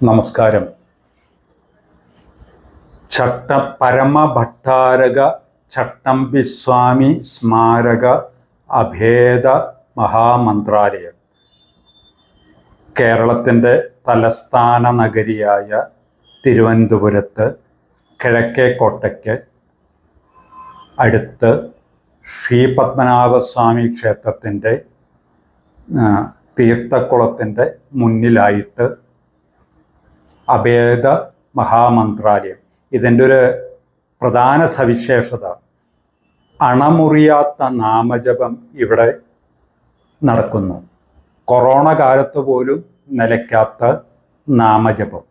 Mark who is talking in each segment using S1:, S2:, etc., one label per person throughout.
S1: നമസ്കാരം. ചട്ട പരമഭട്ടാരക ചട്ടമ്പിസ്വാമി സ്മാരക അഭേദ മഹാമന്ത്രാലയം. കേരളത്തിന്റെ തലസ്ഥാന നഗരിയായ തിരുവനന്തപുരത്ത് കിഴക്കേക്കോട്ടയ്ക്ക് അടുത്ത് ശ്രീപത്മനാഭസ്വാമി ക്ഷേത്രത്തിന്റെ തീർത്ഥക്കുളത്തിന്റെ മുന്നിലായിട്ട് അഭേദ മഹാമന്ത്രാലയം. ഇതിന്റെ ഒരു പ്രധാന സവിശേഷത അണമുറിയാത്ത നാമജപം ഇവിടെ നടക്കുന്നു. കൊറോണ കാലത്ത് പോലും നിലയ്ക്കാത്ത നാമജപം.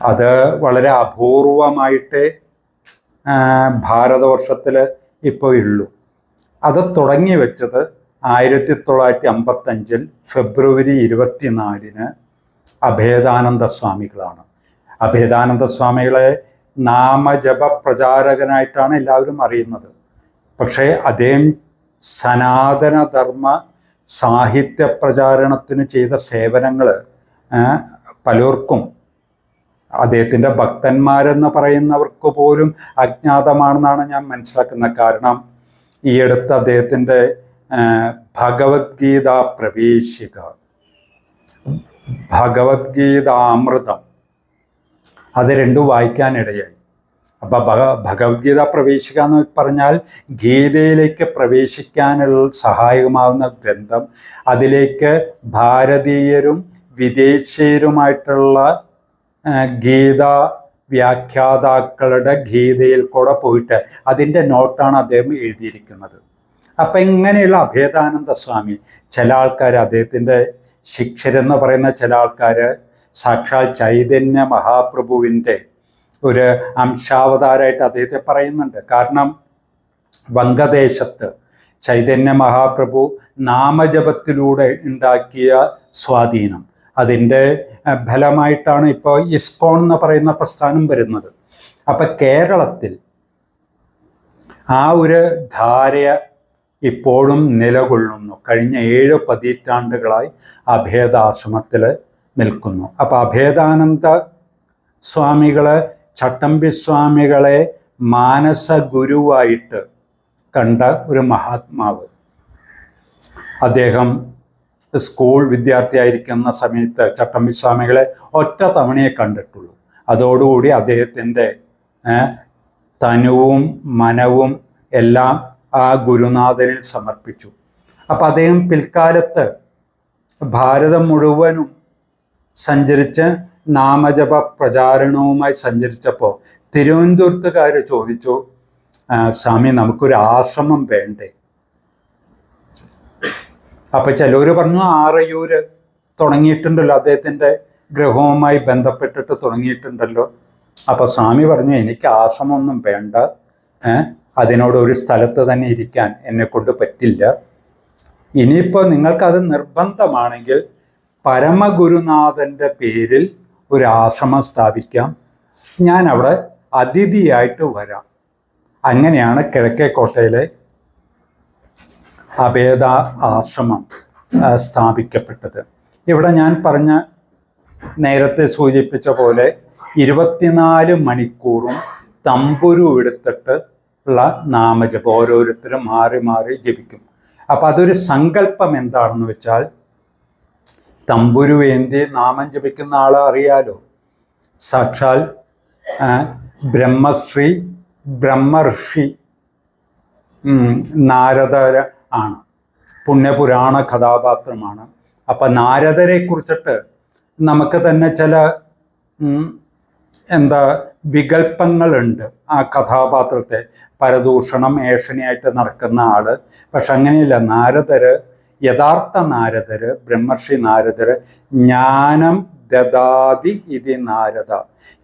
S1: അത് വളരെ അപൂർവമായിട്ട് ഭാരതവർഷത്തിൽ ഇപ്പോൾ ഉള്ളൂ. അത് തുടങ്ങി വെച്ചത് ആയിരത്തി തൊള്ളായിരത്തി അമ്പത്തഞ്ചിൽ ഫെബ്രുവരി ഇരുപത്തിനാലിന് അഭേദാനന്ദ സ്വാമികളാണ് അഭേദാനന്ദ സ്വാമികളെ നാമജപ പ്രചാരകനായിട്ടാണ് എല്ലാവരും അറിയുന്നത്. പക്ഷേ അദ്ദേഹം സനാതനധർമ്മ സാഹിത്യ പ്രചാരണത്തിന് ചെയ്ത സേവനങ്ങൾ പലർക്കും അദ്ദേഹത്തിന്റെ ഭക്തന്മാരെന്ന് പറയുന്നവർക്ക് പോലും അജ്ഞാതമാണെന്നാണ് ഞാൻ മനസ്സിലാക്കുന്നത്. കാരണം ഈ അടുത്ത് അദ്ദേഹത്തിന്റെ ഭഗവത്ഗീത പ്രവേശിക. ഭഗവത്ഗീതാമൃതം. അത് രണ്ടും വായിക്കാനിടയായി. അപ്പം ഭഗ ഭഗവത്ഗീത പ്രവേശിക്കുക എന്ന് പറഞ്ഞാൽ ഗീതയിലേക്ക് പ്രവേശിക്കാനുള്ള സഹായകമാവുന്ന ഗ്രന്ഥം അതിലേക്ക് ഭാരതീയരും വിദേശീയരുമായിട്ടുള്ള ഗീത വ്യാഖ്യാതാക്കളുടെ ഗീതയിൽ കൂടെ പോയിട്ട് അതിന്റെ നോട്ടാണ് അദ്ദേഹം എഴുതിയിരിക്കുന്നത്. അപ്പം ഇങ്ങനെയുള്ള അഭേദാനന്ദ സ്വാമി ചില ആൾക്കാർ അദ്ദേഹത്തിന്റെ ശിക്ഷരെന്ന് പറയുന്ന ചില ആൾക്കാർ സാക്ഷാൽ ചൈതന്യ മഹാപ്രഭുവിന്റെ ഒരു അംശാവതാരമായിട്ട് അദ്ദേഹത്തെ പറയുന്നുണ്ട്. കാരണം വങ്കദേശത്ത് ചൈതന്യ മഹാപ്രഭു നാമജപത്തിലൂടെ ഉണ്ടാക്കിയ സ്വാധീനം. അതിന്റെ ഫലമായിട്ടാണ് ഇപ്പോൾ ഇസ്കോൺ എന്ന് പറയുന്ന പ്രസ്ഥാനം വരുന്നത്. അപ്പം കേരളത്തിൽ ആ ഒരു ധാര ഇപ്പോഴും നിലകൊള്ളുന്നു. കഴിഞ്ഞ ഏഴ് പതിറ്റാണ്ടുകളായി അഭേദാശ്രമത്തിൽ നിൽക്കുന്നു. അപ്പം അഭേദാനന്ദ സ്വാമികളെ ചട്ടമ്പി സ്വാമികളെ മാനസ ഗുരുവായിട്ട് കണ്ട ഒരു മഹാത്മാവ്. അദ്ദേഹം സ്കൂൾ വിദ്യാർത്ഥിയായിരിക്കുന്ന സമയത്ത് ചട്ടമ്പി സ്വാമികളെ ഒറ്റ തവണയെ കണ്ടിട്ടുള്ളൂ. അതോടുകൂടി അദ്ദേഹത്തിന്റെ തനുവും മനവും എല്ലാം ആ ഗുരുനാഥനിൽ സമർപ്പിച്ചു. അപ്പം അദ്ദേഹം പിൽക്കാലത്ത് ഭാരതം മുഴുവനും സഞ്ചരിച്ച് നാമജപ പ്രചാരണവുമായി സഞ്ചരിച്ചപ്പോൾ തിരുവനന്തപുരത്തുകാർ ചോദിച്ചു "ആ, സ്വാമി നമുക്കൊരു ആശ്രമം വേണ്ടേ? അപ്പൊ ചിലർ പറഞ്ഞു ആറയൂര് തുടങ്ങിയിട്ടുണ്ടല്ലോ അദ്ദേഹത്തിന്റെ ഗ്രഹവുമായി ബന്ധപ്പെട്ടിട്ട് തുടങ്ങിയിട്ടുണ്ടല്ലോ. അപ്പൊ സ്വാമി പറഞ്ഞു എനിക്ക് ആശ്രമമൊന്നും വേണ്ട ഏഹ് അതിനോട് ഒരു സ്ഥലത്ത് തന്നെ ഇരിക്കാൻ എന്നെ കൊണ്ട് പറ്റില്ല. ഇനിയിപ്പോൾ നിങ്ങൾക്കത് നിർബന്ധമാണെങ്കിൽ പരമഗുരുനാഥന്റെ പേരിൽ ഒരു ആശ്രമം സ്ഥാപിക്കാം. ഞാൻ അവിടെ അതിഥിയായിട്ട് വരാം. അങ്ങനെയാണ് കിഴക്കേക്കോട്ടയിലെ അഭേദ ആശ്രമം സ്ഥാപിക്കപ്പെട്ടത്. ഇവിടെ ഞാൻ പറഞ്ഞ നേരത്തെ സൂചിപ്പിച്ച പോലെ ഇരുപത്തിനാല് മണിക്കൂറും തമ്പുരു എടുത്തിട്ട് ഉള്ള നാമജപം ഓരോരുത്തരും മാറി മാറി ജപിക്കും. അപ്പം അതൊരു സങ്കല്പം എന്താണെന്ന് വെച്ചാൽ തമ്പുരു വേണ്ടി നാമം ജപിക്കുന്ന ആളെ അറിയാലോ? സാക്ഷാൽ ബ്രഹ്മശ്രീ ബ്രഹ്മർഷി നാരദര ആണ്. പുണ്യപുരാണ കഥാപാത്രമാണ്. അപ്പം നാരദരെ കുറിച്ചിട്ട് നമുക്ക് തന്നെ ചില എന്താ വികല്പങ്ങളുണ്ട് ആ കഥാപാത്രത്തെ പരദൂഷണം ഏഷണിയായിട്ട് നടക്കുന്ന ആൾ. പക്ഷെ അങ്ങനെയല്ല നാരദര് യഥാർത്ഥ നാരദര് ബ്രഹ്മർഷി നാരദര് ജ്ഞാനം ദദാതി ഇതി നാരദ.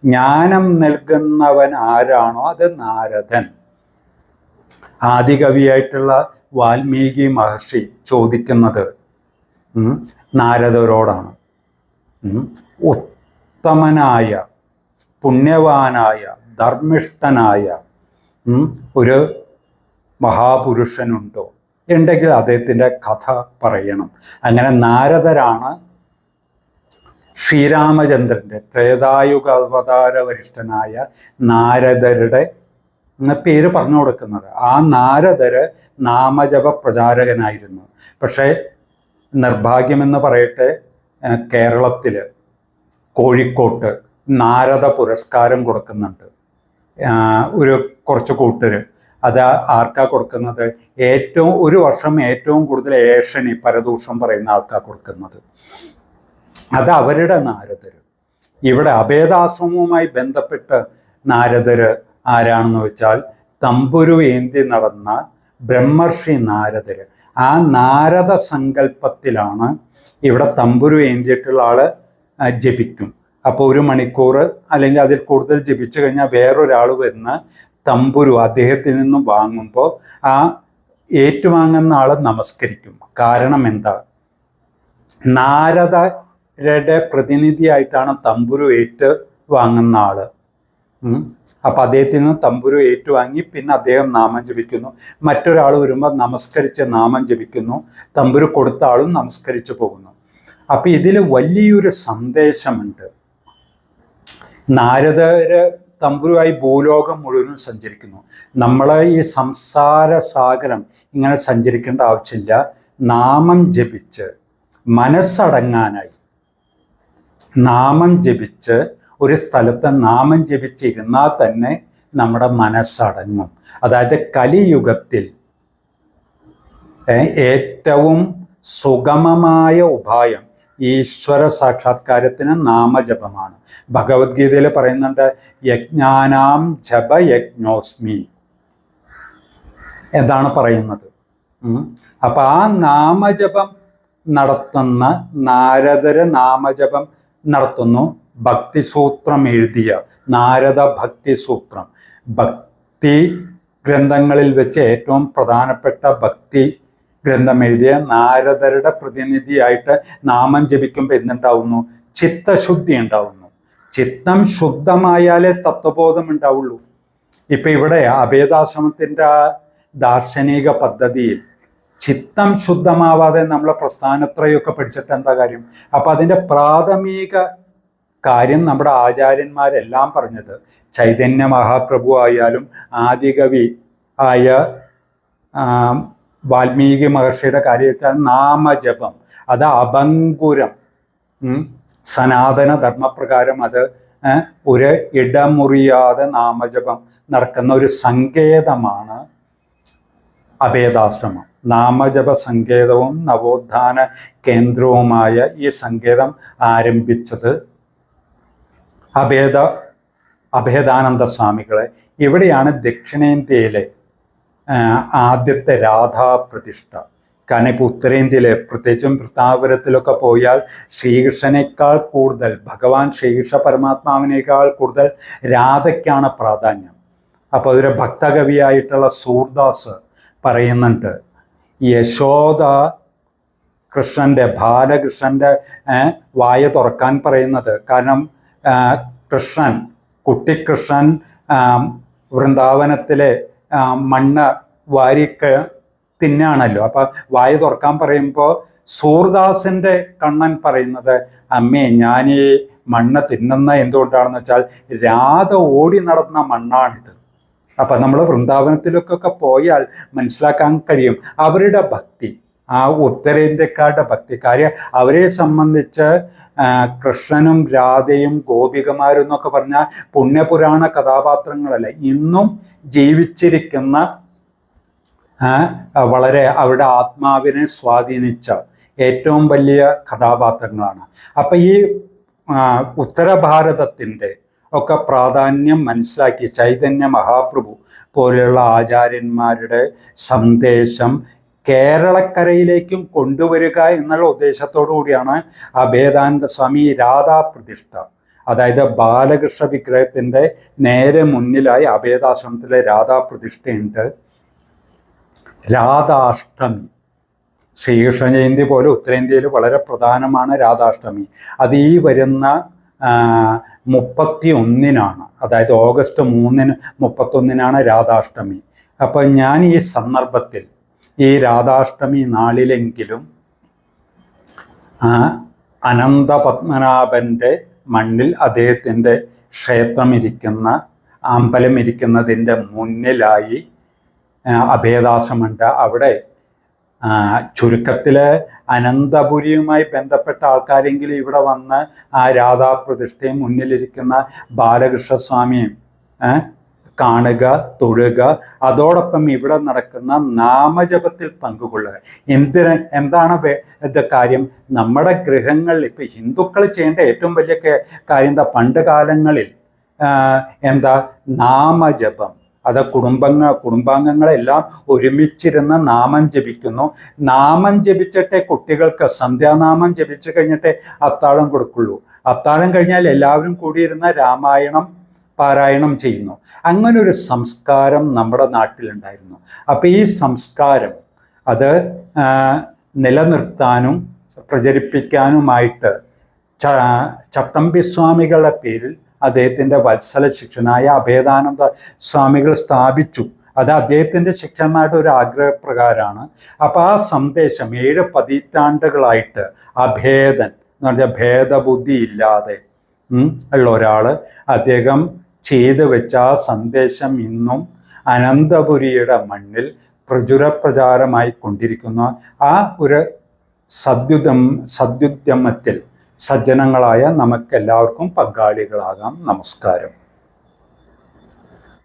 S1: ജ്ഞാനം നൽകുന്നവൻ ആരാണോ അത് നാരദൻ. ആദികവിയായിട്ടുള്ള വാൽമീകി മഹർഷി ചോദിക്കുന്നത് നാരദരോടാണ്. ഉത്തമനായ പുണ്യവാനായ ധർമ്മിഷ്ഠനായ ഒരു മഹാപുരുഷനുണ്ടോ? ഉണ്ടെങ്കിൽ അദ്ദേഹത്തിന്റെ കഥ പറയണം. അങ്ങനെ നാരദരാണ് ശ്രീരാമചന്ദ്രന്റെ ത്രേതായുഗ അവതാര വരിഷ്ഠനായ നാരദരുടെ പേര് പറഞ്ഞു കൊടുക്കുന്നത്. ആ നാരദര് നാമജപ പ്രചാരകനായിരുന്നു. പക്ഷേ നിർഭാഗ്യമെന്ന് പറയട്ടെ കേരളത്തിൽ കോഴിക്കോട്ട് നാരദ പുരസ്കാരം കൊടുക്കുന്നുണ്ട്. ഒരു കുറച്ച് കൂട്ടര്. അത് ആർക്കാ കൊടുക്കുന്നത്? ഏറ്റവും ഒരു വർഷം ഏറ്റവും കൂടുതൽ ഏഷണി പരദൂഷം പറയുന്ന ആൾക്കാ കൊടുക്കുന്നത്. അത് അവരുടെ നാരദര്. ഇവിടെ അഭേദാശ്രമവുമായി ബന്ധപ്പെട്ട് നാരദര് ആരാണെന്ന് വെച്ചാൽ തമ്പുരു ഏന്തി നടന്ന ബ്രഹ്മർഷി നാരദര്. ആ നാരദ സങ്കല്പത്തിലാണ് ഇവിടെ തമ്പുരു ഏന്തിയിട്ടുള്ള ആൾ ജപിക്കും. അപ്പോൾ ഒരു മണിക്കൂർ അല്ലെങ്കിൽ അതിൽ കൂടുതൽ ജപിച്ചു കഴിഞ്ഞാൽ വേറൊരാൾ വരുന്ന തമ്പുരു അദ്ദേഹത്തിൽ നിന്നും വാങ്ങുമ്പോൾ ആ ഏറ്റുവാങ്ങുന്ന ആൾ നമസ്കരിക്കും. കാരണം എന്താ? നാരദരുടെ പ്രതിനിധിയായിട്ടാണ് തമ്പുരു ഏറ്റ് വാങ്ങുന്ന ഉം. അപ്പൊ അദ്ദേഹത്തിൽ നിന്ന് തമ്പുരു ഏറ്റുവാങ്ങി പിന്നെ അദ്ദേഹം നാമം ജപിക്കുന്നു. മറ്റൊരാൾ വരുമ്പോൾ നമസ്കരിച്ച് നാമം ജപിക്കുന്നു. തമ്പുരു കൊടുത്ത ആളും നമസ്കരിച്ചു പോകുന്നു. അപ്പൊ ഇതിൽ വലിയൊരു സന്ദേശമുണ്ട്. നാരദര് തമ്പുരുവായി ഭൂലോകം മുഴുവനും സഞ്ചരിക്കുന്നു. നമ്മൾ ഈ സംസാര സാഗരം ഇങ്ങനെ സഞ്ചരിക്കേണ്ട ആവശ്യമില്ല. നാമം ജപിച്ച് മനസ്സടങ്ങാനായി. നാമം ജപിച്ച് ഒരു സ്ഥലത്ത് നാമം ജപിച്ചിരുന്നാൽ തന്നെ നമ്മുടെ മനസ്സടങ്ങും. അതായത് കലിയുഗത്തിൽ ഏറ്റവും സുഗമമായ ഉപായം ഈശ്വര സാക്ഷാത്കാരത്തിന് നാമജപമാണ്. ഭഗവത്ഗീതയിൽ പറയുന്നുണ്ട് യജ്ഞാനാം ജപ യജ്ഞോസ്മി എന്താണ് പറയുന്നത്. അപ്പൊ ആ നാമജപം നടത്തുന്ന നാരദര നാമജപം നടത്തുന്നു. ഭക്തിസൂത്രം എഴുതിയ നാരദ ഭക്തിസൂത്രം. ഭക്തി ഗ്രന്ഥങ്ങളിൽ വെച്ച് ഏറ്റവും പ്രധാനപ്പെട്ട ഭക്തി ഗ്രന്ഥം എഴുതിയ നാരദരുടെ പ്രതിനിധിയായിട്ട് നാമം ജപിക്കുമ്പോൾ എന്തുണ്ടാവുന്നു? ചിത്തശുദ്ധി ഉണ്ടാവുന്നു. ചിത്തം ശുദ്ധമായാലേ തത്വബോധം ഉണ്ടാവുള്ളൂ. ഇപ്പൊ ഇവിടെ അഭേദാശ്രമത്തിന്റെ ആ ദാർശനിക പദ്ധതിയിൽ ചിത്തം ശുദ്ധമാവാതെ നമ്മളെ പ്രസ്ഥാനത്രയൊക്കെ പഠിച്ചിട്ട് എന്താ കാര്യം? അപ്പൊ അതിന്റെ പ്രാഥമിക കാര്യം നമ്മുടെ ആചാര്യന്മാരെല്ലാം പറഞ്ഞത്. ചൈതന്യ മഹാപ്രഭു ആയാലും ആദികവി ആയ വാൽമീകി മഹർഷിയുടെ കാര്യം വെച്ചാൽ നാമജപം. അത് അപങ്കുരം. സനാതന ധർമ്മപ്രകാരം അത് ഒരു ഇടമുറിയാതെ നാമജപം നടക്കുന്ന ഒരു സങ്കേതമാണ് അഭേദാശ്രമം. നാമജപ സങ്കേതവും നവോത്ഥാന കേന്ദ്രവുമായ ഈ സങ്കേതം ആരംഭിച്ചത് അഭേദ അഭേദാനന്ദ സ്വാമികളെ ഇവിടെയാണ് ദക്ഷിണേന്ത്യയിലെ ആദ്യത്തെ രാധാപ്രതിഷ്ഠ. കാരണം ഇപ്പോൾ ഉത്തരേന്ത്യയിലെ പ്രത്യേകിച്ചും വൃത്താപുരത്തിലൊക്കെ പോയാൽ ശ്രീകൃഷ്ണനേക്കാൾ കൂടുതൽ ഭഗവാൻ ശ്രീകൃഷ്ണ പരമാത്മാവിനേക്കാൾ കൂടുതൽ രാധയ്ക്കാണ് പ്രാധാന്യം. അപ്പോൾ അതൊരു ഭക്തകവിയായിട്ടുള്ള സൂർദാസ് പറയുന്നുണ്ട് യശോദ കൃഷ്ണന്റെ ബാലകൃഷ്ണന്റെ വായ തുറക്കാൻ പറയുന്നത്. കാരണം കൃഷ്ണൻ കുട്ടിക്കൃഷ്ണൻ വൃന്ദാവനത്തിലെ മണ്ണ് വാരിക്ക് തിന്നാണല്ലോ. അപ്പൊ വായ തുറക്കാൻ പറയുമ്പോൾ സൂർദാസിന്റെ കണ്ണൻ പറയുന്നത് അമ്മേ ഞാൻ ഈ മണ്ണ് തിന്നുന്ന എന്തുകൊണ്ടാണെന്ന് വെച്ചാൽ രാധ ഓടി നടന്ന മണ്ണാണിത്. അപ്പൊ നമ്മൾ വൃന്ദാവനത്തിലൊക്കെ പോയാൽ മനസ്സിലാക്കാൻ കഴിയും അവരുടെ ഭക്തി. ആ ഉത്തരേന്ത്യക്കാരുടെ ഭക്തിക്കാര് അവരെ സംബന്ധിച്ച് കൃഷ്ണനും രാധയും ഗോപികമാരും എന്നൊക്കെ പറഞ്ഞാൽ പുണ്യപുരാണ കഥാപാത്രങ്ങളല്ല. ഇന്നും ജീവിച്ചിരിക്കുന്ന വളരെ അവരുടെ ആത്മാവിനെ സ്വാധീനിച്ച ഏറ്റവും വലിയ കഥാപാത്രങ്ങളാണ്. അപ്പം ഈ ഉത്തരഭാരതത്തിന്റെ ഒക്കെ പ്രാധാന്യം മനസ്സിലാക്കി ചൈതന്യ മഹാപ്രഭു പോലെയുള്ള ആചാര്യന്മാരുടെ സന്ദേശം കേരളക്കരയിലേക്കും കൊണ്ടുവരിക എന്നുള്ള ഉദ്ദേശത്തോടു കൂടിയാണ് അഭേദാനന്ദ സ്വാമി രാധാ പ്രതിഷ്ഠ അതായത് ബാലകൃഷ്ണ വിഗ്രഹത്തിന്റെ നേരെ മുന്നിലായി അഭേദാശ്രമത്തിലെ രാധാപ്രതിഷ്ഠയുണ്ട്. രാധാഷ്ടമി. ശ്രീകൃഷ്ണ ജയന്തി പോലെ ഉത്തരേന്ത്യയിൽ വളരെ പ്രധാനമാണ് രാധാഷ്ടമി. അത് ഈ വരുന്ന മുപ്പത്തി ഒന്നിനാണ് അതായത് ഓഗസ്റ്റ് മൂന്നിന് മുപ്പത്തൊന്നിനാണ് രാധാഷ്ടമി. അപ്പം ഞാൻ ഈ സന്ദർഭത്തിൽ ഈ രാധാഷ്ടമി നാളിലെങ്കിലും അനന്ത പത്മനാഭന്റെ മണ്ണിൽ അദ്ദേഹത്തിന്റെ ക്ഷേത്രം ഇരിക്കുന്ന അമ്പലം ഇരിക്കുന്നതിന്റെ മുന്നിലായി അഭേദാശ്രമുണ്ട് അവിടെ ചുരുക്കത്തിൽ അനന്തപുരിയുമായി ബന്ധപ്പെട്ട ആൾക്കാരെങ്കിലും ഇവിടെ വന്ന് ആ രാധാപ്രതിഷ്ഠയും മുന്നിലിരിക്കുന്ന ബാലകൃഷ്ണസ്വാമിയും കാണുക തൊഴുക അതോടൊപ്പം ഇവിടെ നടക്കുന്ന നാമജപത്തിൽ പങ്കുകൊള്ളുക. എന്തിന് എന്താണ് കാര്യം? നമ്മുടെ ഗൃഹങ്ങളിൽ ഇപ്പം ഹിന്ദുക്കൾ ചെയ്യേണ്ട ഏറ്റവും വലിയ കാര്യം എന്താ? പണ്ട് കാലങ്ങളിൽ എന്താ? നാമജപം. അത് കുടുംബങ്ങ കുടുംബാംഗങ്ങളെല്ലാം ഒരുമിച്ചിരുന്ന് നാമം ജപിക്കുന്നു. നാമം ജപിച്ചിട്ടേ കുട്ടികൾക്ക് സന്ധ്യാനാമം ജപിച്ചു കഴിഞ്ഞിട്ടേ അത്താഴം കൊടുക്കുള്ളൂ. അത്താഴം കഴിഞ്ഞാൽ എല്ലാവരും കൂടിയിരുന്ന രാമായണം പാരായണം ചെയ്യുന്നു. അങ്ങനെ ഒരു സംസ്കാരം നമ്മുടെ നാട്ടിലുണ്ടായിരുന്നു. അപ്പോൾ ഈ സംസ്കാരം അത് നിലനിർത്താനും പ്രചരിപ്പിക്കാനുമായിട്ട് ച ചട്ടമ്പി സ്വാമികളുടെ പേരിൽ അദ്ദേഹത്തിന്റെ വത്സല ശിക്ഷനായ അഭേദാനന്ദ സ്വാമികൾ സ്ഥാപിച്ചു. അത് അദ്ദേഹത്തിന്റെ ശിക്ഷണമായിട്ട് ഒരു ആഗ്രഹപ്രകാരമാണ്. അപ്പോൾ ആ സന്ദേശം ഏഴ് പതിറ്റാണ്ടുകളായിട്ട് അഭേദൻ എന്ന് പറഞ്ഞാൽ ഭേദബുദ്ധി ഇല്ലാതെ ഉള്ള ഒരാൾ അദ്ദേഹം ചെയ്തു വെച്ച ആ സന്ദേശം ഇന്നും അനന്തപുരിയുടെ മണ്ണിൽ പ്രചുരപ്രചാരമായി കൊണ്ടിരിക്കുന്ന. ആ ഒരു സദ്യുതം സദ്യുദ്യമത്തിൽ സജ്ജനങ്ങളായ നമുക്കെല്ലാവർക്കും പങ്കാളികളാകാം. നമസ്കാരം.